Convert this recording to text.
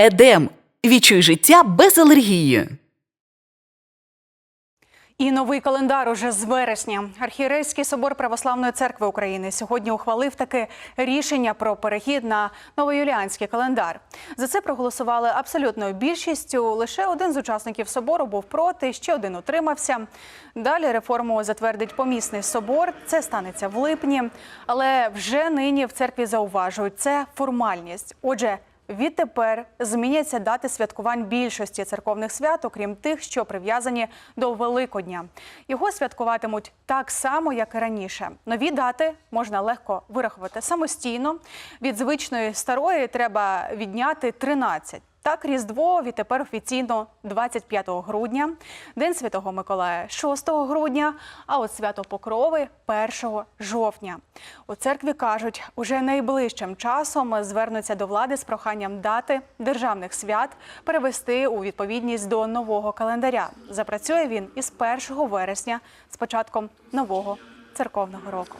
Едем. Відчуй життя без алергії. І новий календар уже з вересня. Архієрейський собор Православної церкви України сьогодні ухвалив таке рішення про перехід на новоюліанський календар. За це проголосували абсолютною більшістю. Лише один з учасників собору був проти, ще один утримався. Далі реформу затвердить помісний собор. Це станеться в липні. Але вже нині в церкві зауважують, це формальність. Отже. Відтепер зміняться дати святкувань більшості церковних свят, окрім тих, що прив'язані до Великодня. Його святкуватимуть так само, як і раніше. Нові дати можна легко вирахувати самостійно. Від звичної старої треба відняти 13. Так, Різдво відтепер офіційно 25 грудня, День Святого Миколая 6 грудня, а от свято Покрови 1 жовтня. У церкві кажуть, уже найближчим часом звернуться до влади з проханням дати державних свят перевести у відповідність до нового календаря. Запрацює він із 1 вересня з початком нового церковного року.